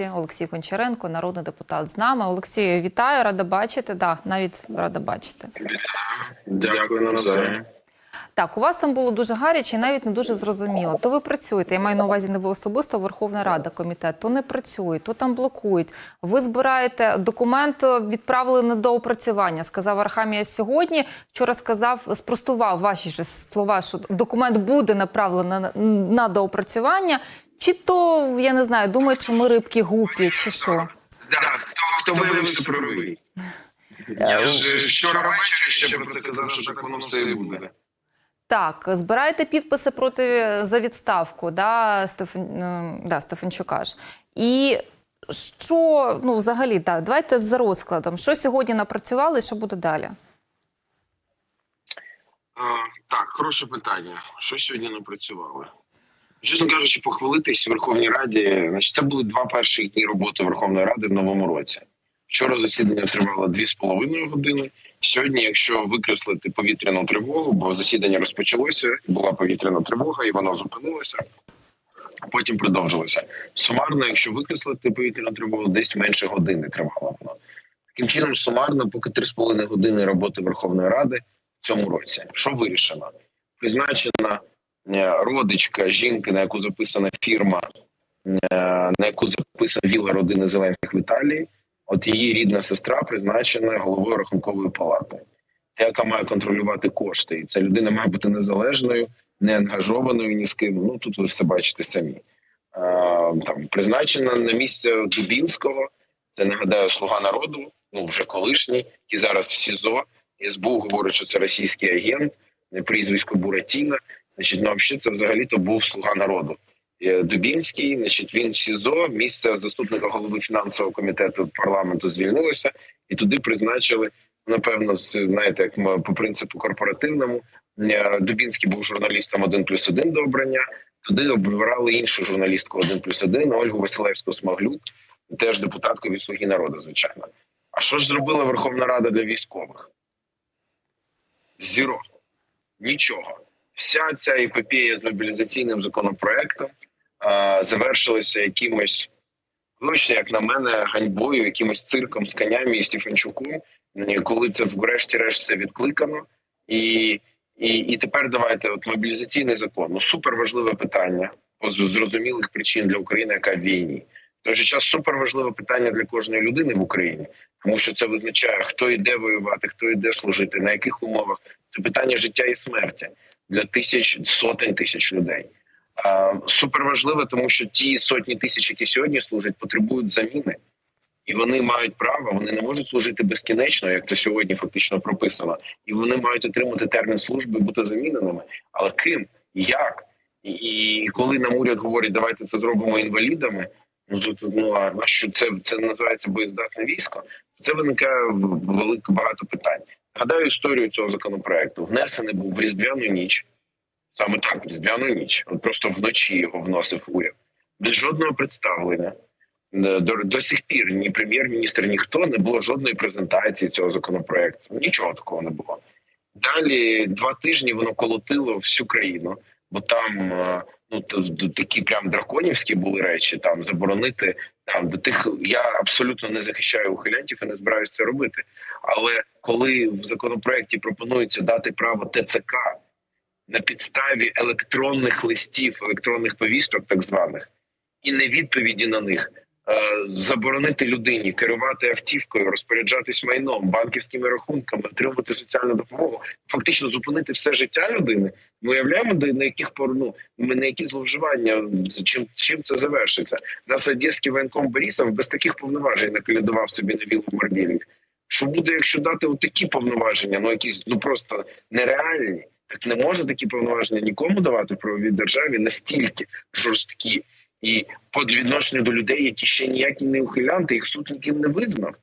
Олексій Гончаренко, народний депутат з нами. Олексію, вітаю, рада бачити. Да, навіть рада бачити. Дякую навзаєм. Так, у вас там було дуже гаряче і навіть не дуже зрозуміло. То ви працюєте, я маю на увазі не ви особисто, Верховна Рада, комітет, то не працюють, то там блокують. Ви збираєте документ, відправили на доопрацювання, сказав Архамія сьогодні. Вчора сказав, спростував ваші ж слова, що документ буде направлено на, на доопрацювання. Чи то, я не знаю, думають, що ми рибки гупі, чи що? Так, хто, хто виявився правий? Я ж вчора ввечері ще про це казав, що так воно все і буде. Так, збираєте підписи проти за відставку, да, Стефан, е, да, Стефанчука ж. І що, ну, взагалі, так, давайте за розкладом. Що сьогодні напрацювали, що буде далі? Так, хороше питання. Що сьогодні напрацювали? Чесно кажучи, похвалитись Верховній Раді. Значить, це були два перші дні роботи Верховної Ради в новому році. Вчора засідання тривало дві з половиною години. Сьогодні, якщо викреслити повітряну тривогу, бо засідання розпочалося, була повітряна тривога, і воно зупинилося. а Потім продовжилося. Сумарно, якщо викреслити повітряну тривогу, десь менше години тривало воно. Таким чином, сумарно, поки 3,5 години роботи Верховної Ради в цьому році. Що вирішено? Призначена родичка жінки, на яку записана фірма, е, на яку записана віла родини Зеленських в Італії. От її рідна сестра призначена головою рахункової палати, яка має контролювати кошти. І ця людина має бути незалежною, не ангажованою ні з ким. Ну тут ви все бачите самі. Е, там призначена на місце Дубінського. Це нагадаю слуга народу, ну вже колишній, і зараз в СІЗО. СБУ говорить, що це російський агент, прізвисько Буратіна. Значить, ну взагалі це взагалі то був слуга народу. Е, Дубінський, значить, він в СІЗО, місце заступника голови фінансового комітету парламенту звільнилося, і туди призначили, напевно, знаєте, як ми по принципу корпоративному. Е, Дубінський був журналістом 1 плюс 1 до обрання. Туди обирали іншу журналістку 1 плюс 1, Ольгу Василевську Смаглюк, теж депутатку від «Слуги народу, звичайно. А що ж зробила Верховна Рада для військових? Зіро. Нічого. Вся ця епопея з мобілізаційним законопроектом а, завершилася якимось, вибачте, як на мене, ганьбою, якимось цирком з конями і Стефанчуком, е, коли це врешті-решт все відкликано. І, і, і тепер давайте, от мобілізаційний закон. Ну супер важливе питання з зрозумілих причин для України, яка в війні. В той же час супер важливе питання для кожної людини в Україні, тому що це визначає, хто йде воювати, хто йде служити, на яких умовах. Це питання життя і смерті для тисяч сотень тисяч людей. А, супер важливе, тому що ті сотні тисяч, які сьогодні служать, потребують заміни, і вони мають право, вони не можуть служити безкінечно, як це сьогодні фактично прописано, і вони мають отримати термін служби бути заміненими. Але ким як? І, і коли нам уряд говорить, давайте це зробимо інвалідами. Ну ну а а що це це називається боєздатне військо? Це виникає велике багато питань. Гадаю історію цього законопроекту. Внесений був в різдвяну ніч, саме так, в різдвяну ніч. От просто вночі його вносив уряд без жодного представлення. Е, До, до сих пір ні прем'єр-міністр, ніхто не було жодної презентації цього законопроекту. Нічого такого не було. Далі два тижні воно колотило всю країну, бо там е, ну такі прям драконівські були речі. Там заборонити там до тих. Я абсолютно не захищаю ухилянтів і не збираюся це робити. Але коли в законопроекті пропонується дати право ТЦК на підставі електронних листів, електронних повісток, так званих, і не відповіді на них. Е, Заборонити людині керувати автівкою, розпоряджатись майном, банківськими рахунками, отримувати соціальну допомогу, фактично зупинити все життя людини. Ми уявляємо, де на яких пор- ну, ми на які зловживання чим чим це завершиться. Нас одеський воєнком Борисов без таких повноважень наколядував собі на вілу в Що буде, якщо дати отакі повноваження, ну якісь ну просто нереальні, так не може такі повноваження нікому давати в правовій державі настільки жорсткі і по відношенню до людей, які ще ніякі не ухилянти, їх суд ніким не визнав.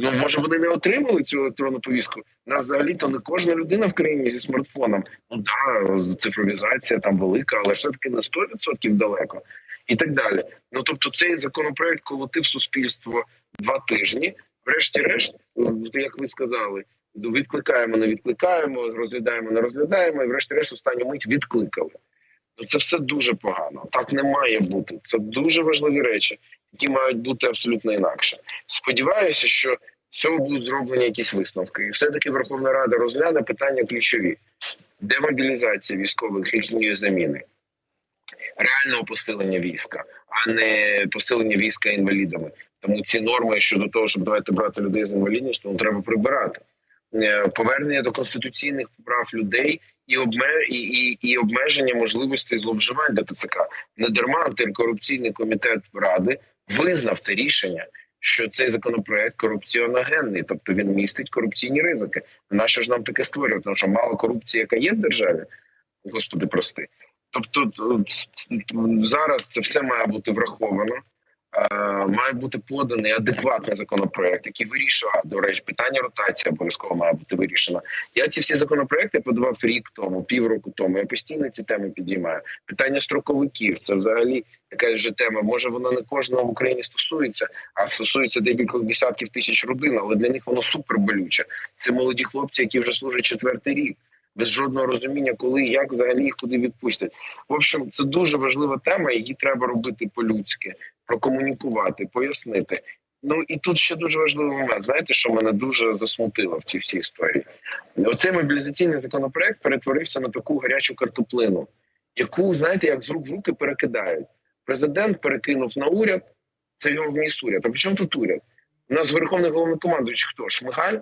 Ну, може, вони не отримали цю електронну повістку. Нас взагалі то не кожна людина в країні зі смартфоном. Ну да, цифровізація там велика, але все таки на 100% далеко і так далі. Ну тобто, цей законопроект колотив суспільство два тижні. Врешті-решт, як ви сказали, відкликаємо, не відкликаємо, розглядаємо, не розглядаємо, і врешті-решт останню мить відкликали. Ну це все дуже погано. Так не має бути. Це дуже важливі речі. які мають бути абсолютно інакше. Сподіваюся, що з цього будуть зроблені якісь висновки, і все таки Верховна Рада розгляне питання ключові: демобілізація військових їхньої заміни, реального посилення війська, а не посилення війська інвалідами. Тому ці норми щодо того, щоб давайте брати людей з інвалідністю, ну, треба прибирати. Е, Повернення до конституційних прав людей і обме і, і, і обмеження можливостей зловживань до ТЦК. Не дарма антикорупційний комітет ради визнав це рішення, що цей законопроект корупціоногенний, тобто він містить корупційні ризики. Нащо ж нам таке створювати? Тому що мало корупції, яка є в державі, господи, прости. Тобто т- зараз це все має бути враховано. Е, Має бути поданий адекватний законопроект, який вирішує до речі, питання ротації обов'язково має бути вирішено. Я ці всі законопроекти подавав рік тому, півроку тому. Я постійно ці теми підіймаю. Питання строковиків це взагалі якась вже тема. Може воно не кожного в Україні стосується, а стосується декількох десятків тисяч родин, але для них воно супер болюче. Це молоді хлопці, які вже служать четвертий рік. Без жодного розуміння, коли як взагалі їх куди відпустять. В общем, це дуже важлива тема, її треба робити по-людськи, прокомунікувати, пояснити. Ну і тут ще дуже важливий момент. Знаєте, що мене дуже засмутило в цій всій історії? Оцей мобілізаційний законопроект перетворився на таку гарячу картоплину, яку знаєте, як з рук в руки перекидають. Президент перекинув на уряд. Це його вніс уряд. А при чому тут уряд? У нас верховний головнокомандуючий хто? Шмигаль?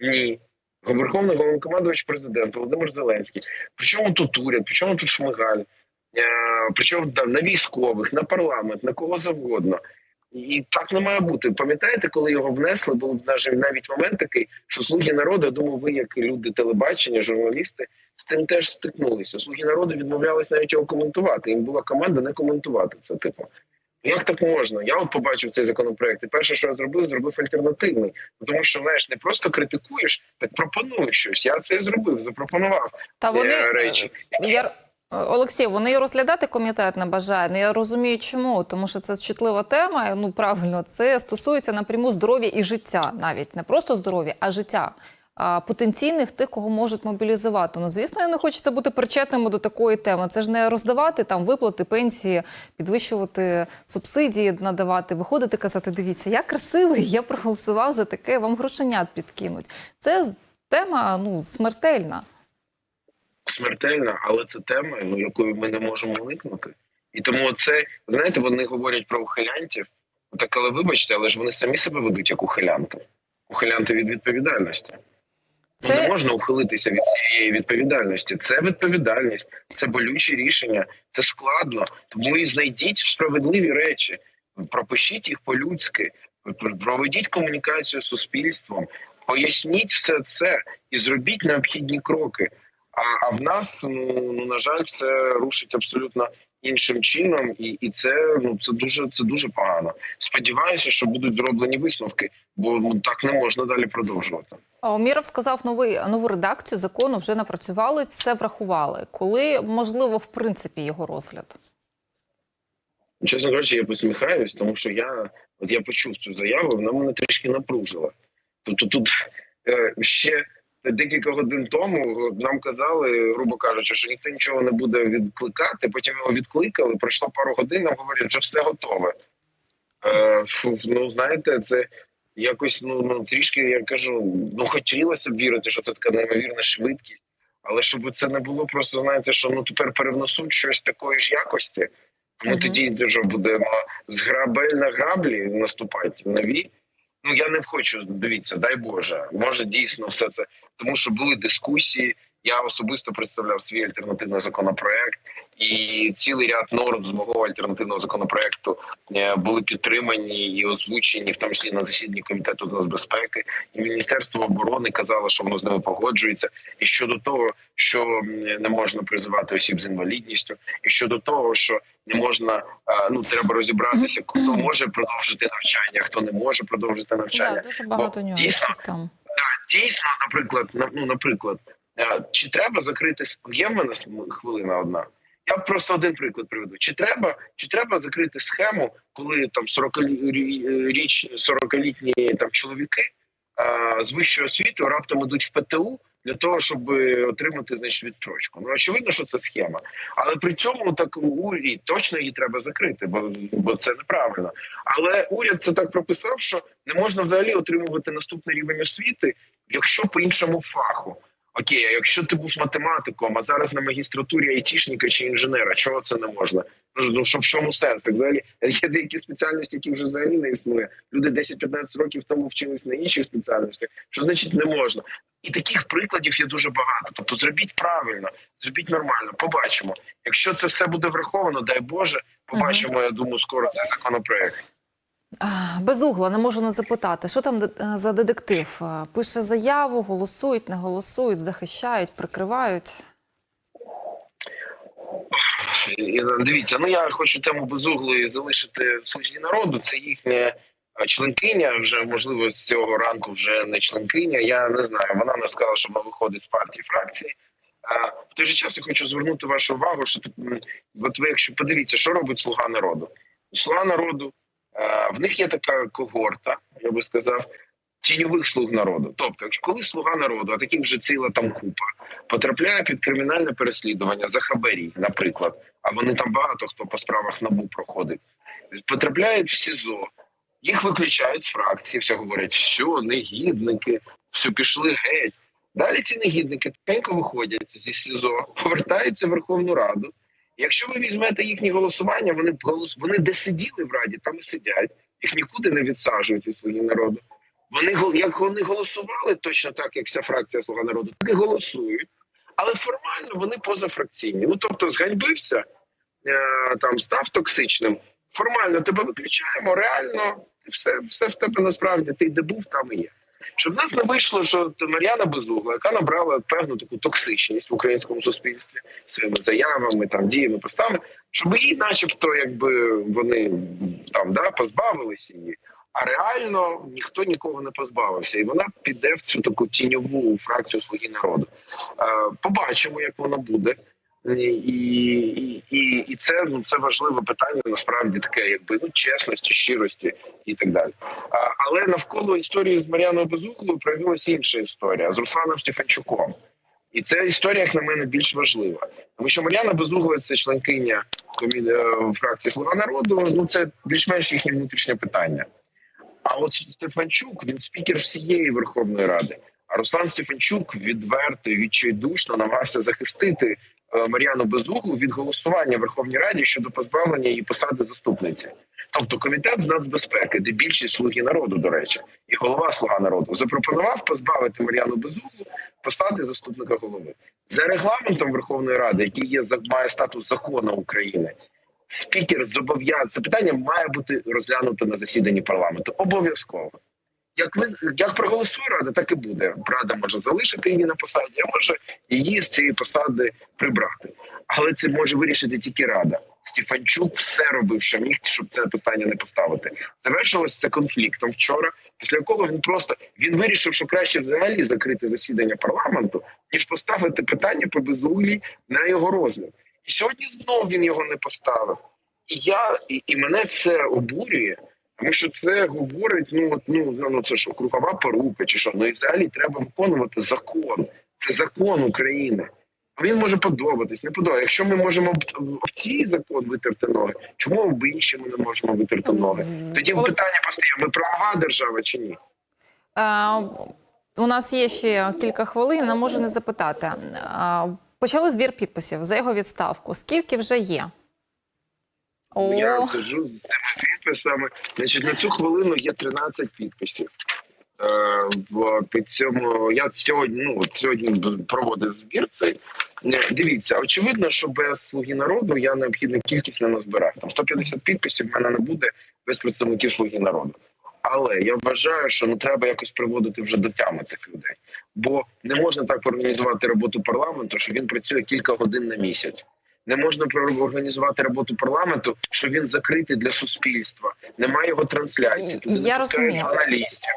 Ні. Верховний головнокомандувач президент Володимир Зеленський. Причому тут уряд, причому тут Шмигаль, Е, причому на військових, на парламент, на кого завгодно. І так не має бути. Пам'ятаєте, коли його внесли, був навіть момент такий, що слуги народу, я думаю, ви, як люди телебачення, журналісти, з тим теж стикнулися. Слуги народу відмовлялись навіть його коментувати. Їм була команда не коментувати це. Типу, як так можна? Я от побачив цей законопроект. І перше, що я зробив, зробив альтернативний. Тому що знаєш, не просто критикуєш, так пропонуєш щось. Я це зробив, запропонував Та вони е, речі. Я Олексій, вони розглядати комітет не бажають. Ну я розумію, чому, тому що це чутлива тема. Ну правильно, це стосується напряму здоров'я і життя, навіть не просто здоров'я, а життя. Потенційних тих, кого можуть мобілізувати. Ну, звісно, їм не хочеться бути причетними до такої теми. Це ж не роздавати там виплати, пенсії, підвищувати субсидії, надавати, виходити, казати: дивіться, я красивий, я проголосував за таке, вам грошенят підкинуть. Це тема ну смертельна. смертельна, але це тема, ну якою ми не можемо уникнути. І тому це знаєте, вони говорять про ухилянтів. Так, але вибачте, але ж вони самі себе ведуть як ухилянти. Ухилянти від відповідальності. Ну, Це- не можна ухилитися від цієї відповідальності. Це відповідальність, це болючі рішення, це складно. Тому і знайдіть справедливі речі, пропишіть їх по-людськи, проведіть комунікацію з суспільством, поясніть все це і зробіть необхідні кроки. А, а в нас ну, ну на жаль, все рушить абсолютно іншим чином, і, і це ну це дуже це дуже погано. Сподіваюся, що будуть зроблені висновки, бо ну так не можна далі продовжувати. Оміров сказав, новий нову редакцію закону вже напрацювали, все врахували. Коли можливо, в принципі, його розгляд? Чесно кажучи, я посміхаюсь, тому що я от я почув цю заяву, вона мене трішки напружила. Тобто, тут е, ще декілька годин тому нам казали, грубо кажучи, що ніхто нічого не буде відкликати. Потім його відкликали. Пройшло пару годин. Нам говорять, вже все готове. Е, фу, ну знаєте, це якось ну, ну трішки я кажу, ну хотілося б вірити, що це така неймовірна швидкість. Але щоб це не було просто, знаєте, що ну тепер перевнесуть щось такої ж якості. Тому Мгм. тоді вже будемо з грабель на граблі наступати нові. Ну я не хочу дивіться, дай Боже, може дійсно все це, тому що були дискусії. Я особисто представляв свій альтернативний законопроект, і цілий ряд норм з мого альтернативного законопроекту е, були підтримані і озвучені, в тому числі на засіданні комітету з нацбезпеки. І Міністерство оборони казало, що воно з ними погоджується. І щодо того, що не можна призивати осіб з інвалідністю, і щодо того, що не можна е, ну треба розібратися, хто може продовжити навчання, хто не може продовжити навчання. Да, дуже багато Бо дійсно, там. Так, дійсно, наприклад, на- ну, наприклад, е, чи треба закрити є в мене хвилина одна? Я просто один приклад приведу. Чи треба, чи треба закрити схему, коли там 40 річ 40-літні там чоловіки а, з вищою освітою раптом ідуть в ПТУ для того, щоб отримати значить відстрочку. Ну очевидно, що це схема, але при цьому так уряд точно її треба закрити, бо, бо це неправильно. Але уряд це так прописав, що не можна взагалі отримувати наступний рівень освіти, якщо по іншому фаху. Окей, а якщо ти був математиком, а зараз на магістратурі айтішника чи інженера, чого це не можна? Ну, ну що в чому сенс? Так взагалі є деякі спеціальності, які вже взагалі не існує. Люди 10-15 років тому вчились на інших спеціальностях. Що значить не можна? І таких прикладів є дуже багато. Тобто, зробіть правильно, зробіть нормально. Побачимо. Якщо це все буде враховано, дай Боже, побачимо. Я думаю, скоро цей законопроект. Без угла не можу не запитати, що там е, за детектив? Е, Пише заяву, голосують, не голосують, захищають, прикривають. Дивіться, ну я хочу тему безуглої залишити служді народу. Це їхня е, членкиня. Вже можливо з цього ранку вже не членкиня. Я не знаю. Вона не сказала, що вона виходить з партії фракції. А в той же час я хочу звернути вашу увагу, що от ви, якщо подивіться, що робить слуга народу. Слуга народу е, в них є така когорта, я би сказав. Тіньових слуг народу, тобто, коли слуга народу, а таких вже ціла там купа, потрапляє під кримінальне переслідування за хабарі, наприклад, а вони там багато хто по справах набу проходить, потрапляють в СІЗО, їх виключають з фракції, все говорять, що негідники, все пішли геть. Далі ці негідники тихенько виходять зі СІЗО, повертаються в Верховну Раду. Якщо ви візьмете їхні голосування, вони голос... вони де сиділи в раді, там і сидять, їх нікуди не відсаджують від свої народу. Вони як вони голосували точно так, як вся фракція Слуга народу, так і голосують. Але формально вони позафракційні. Ну тобто, зганьбився, е, там став токсичним. Формально тебе виключаємо, реально все, все в тебе насправді. Ти де був, там і є. Щоб нас не вийшло, що Мар'яна Безугла, яка набрала певну таку токсичність в українському суспільстві своїми заявами, там діями, постами, щоб її, начебто, якби вони там да позбавилися її. А реально ніхто нікого не позбавився, і вона піде в цю таку тіньову фракцію Слуги народу. Е, побачимо, як воно буде. І, і, і, і це ну це важливе питання. Насправді таке, якби ну чесності, щирості і так далі. А, але навколо історії з Мар'яною Безуглою проявилася інша історія з Русланом Стефанчуком. І ця історія, як на мене, більш важлива, тому що Мар'яна Безугла це членкиня е, фракції Слуга народу. Ну це більш-менш їхнє внутрішнє питання. А от Стефанчук він спікер всієї Верховної Ради. А Руслан Стефанчук відверто відчайдушно намагався захистити е, Мар'яну Безуглу від голосування в Верховній Раді щодо позбавлення її посади заступниці. Тобто комітет з нацбезпеки, де більшість слуги народу, до речі, і голова слуга народу запропонував позбавити Мар'яну Безуглу посади заступника голови за регламентом Верховної Ради, який є має статус закону України. Спікер зобов'язаний це питання має бути розглянуто на засіданні парламенту. Обов'язково. Як ви як проголосує рада, так і буде. Рада може залишити її на посаді, а може її з цієї посади прибрати. Але це може вирішити тільки рада. Стефанчук все робив, що міг, щоб це питання не поставити. Завершилось це конфліктом вчора, після якого він просто він вирішив, що краще взагалі закрити засідання парламенту, ніж поставити питання по безуглі на його розгляд. І сьогодні знову він його не поставив. І я і, і мене це обурює. Тому що це говорить, ну от ну ну це що кругова порука, чи що ну і взагалі треба виконувати закон. Це закон України. А Він може подобатись, не подобається. Якщо ми можемо об цій закон витерти ноги, чому об інші ми не можемо витерти ноги? Тоді питання постає: ми правова держава чи ні? Е, У нас є ще кілька хвилин, не можу не запитати. Е, Почали збір підписів за його відставку. Скільки вже є? О, Я сиджу з цими підписами. Значить, на цю хвилину є 13 підписів. Е, в під цьому я сьогодні ну сьогодні проводив збір. Цей Е, дивіться, очевидно, що без слуги народу я необхідну кількість не назбираю. Там 150 підписів в мене не буде без представників слуги народу. Але я вважаю, що ну треба якось приводити вже до тями цих людей, бо не можна так організувати роботу парламенту, що він працює кілька годин на місяць. Не можна організувати роботу парламенту, що він закритий для суспільства. Немає його трансляції. Туди Я розумію. журналістів.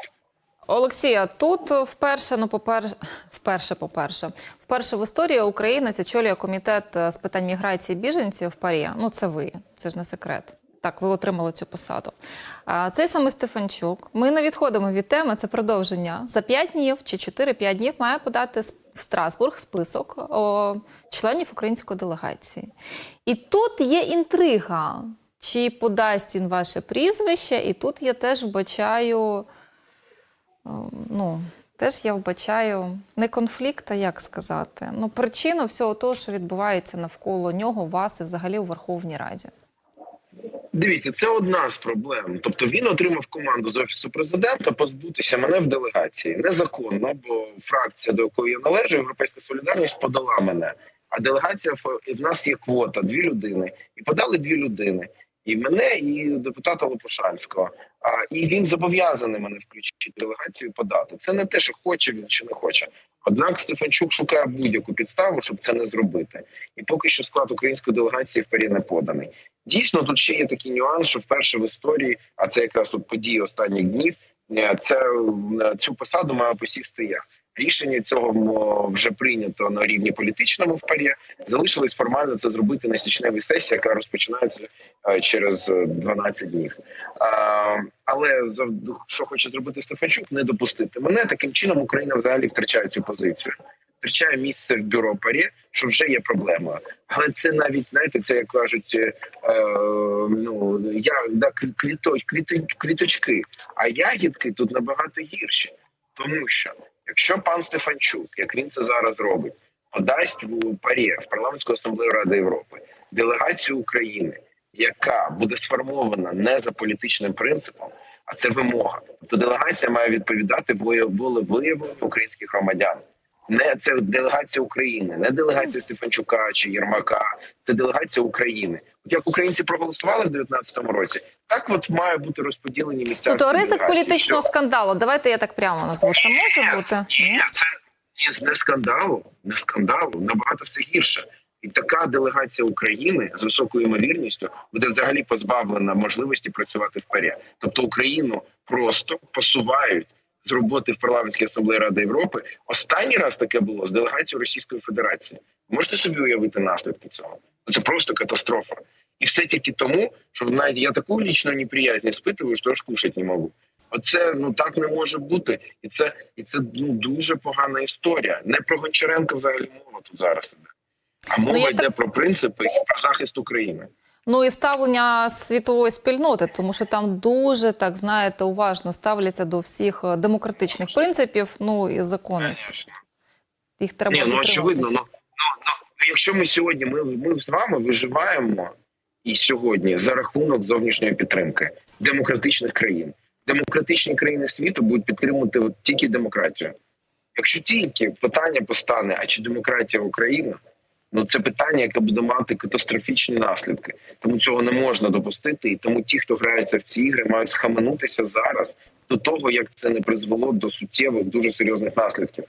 Олексія, тут вперше, ну поперше, вперше, по-перше, вперше в історії українець очолює комітет е, з питань міграції біженців в ПАРІ. Ну, це ви, це ж не секрет. Так, ви отримали цю посаду. А цей самий Стефанчук. Ми не відходимо від теми. Це продовження. За 5 днів чи 4-5 днів має подати в Страсбург список о, членів української делегації. І тут є інтрига, чи подасть він ваше прізвище, і тут я теж вбачаю, ну, теж я вбачаю не конфлікт, а як сказати, ну, причину всього того, що відбувається навколо нього, вас і взагалі у Верховній Раді. Дивіться, це одна з проблем. Тобто він отримав команду з офісу президента позбутися мене в делегації незаконно, бо фракція, до якої я належу, європейська солідарність подала мене. А делегація і в нас є квота дві людини, і подали дві людини. І мене, і депутата Лопушанського. А і він зобов'язаний мене включити делегацію подати. Це не те, що хоче він чи не хоче. Однак Стефанчук шукає будь-яку підставу, щоб це не зробити. І поки що склад української делегації впері не поданий. Дійсно, тут ще є такий нюанс, що вперше в історії, а це якраз от події останніх днів. е, Це е, цю посаду маю посісти я. Рішення цього вже прийнято на рівні політичному в парі. Залишилось формально це зробити на січневій сесії, яка розпочинається е, через е, 12 днів. Але що хоче зробити Стефанчук, не допустити мене таким чином. Україна взагалі втрачає цю позицію. Втрачає місце в бюро парі, що вже є проблема. Але це навіть знаєте, це як кажуть, е, ну я да, кві- квіто, квіто, квіточки, а ягідки тут набагато гірші, тому що якщо пан Стефанчук, як він це зараз робить, подасть в парі в парламентську асамблею Ради Європи делегацію України, яка буде сформована не за політичним принципом, а це вимога. Тобто делегація має відповідати волевиявленню українських громадян. Не це делегація України, не делегація Стефанчука чи Єрмака. Це делегація України. От як українці проголосували в 19-му році, так от має бути розподілені місця. Ну, то ризик політичного скандалу. Давайте я так прямо назву. Це може бути? Ні? Ні, це ні, не скандалу, не скандалу, набагато все гірше. І така делегація України з високою ймовірністю буде взагалі позбавлена можливості працювати в парі. Тобто Україну просто посувають з роботи в парламентській асамблеї Ради Європи. Останній раз таке було з делегацією Російської Федерації. Можете собі уявити наслідки цього? Ну це просто катастрофа. І все тільки тому, що знаєте, я таку лічну неприязнь испытываю, що аж кушать не можу. Оце ну так не може бути, і це і це ну дуже погана історія. Не про Гончаренка взагалі мова тут зараз іде. А мова я йде так- про принципи і про захист України. Ну і ставлення світової спільноти, тому що там дуже так знаєте уважно ставляться до всіх е, демократичних принципів, ну і законів. Їх треба Ні, ну очевидно. Ну, ну, ну якщо ми сьогодні, ми, ми з вами виживаємо і сьогодні за рахунок зовнішньої підтримки демократичних країн. Демократичні країни світу будуть підтримувати от тільки демократію. Якщо тільки питання постане, а чи демократія Україна? Ну це питання, яке буде мати катастрофічні наслідки. Тому цього не можна допустити. І тому ті, хто грається в ці ігри, мають схаменутися зараз до того, як це не призвело до суттєвих дуже серйозних наслідків.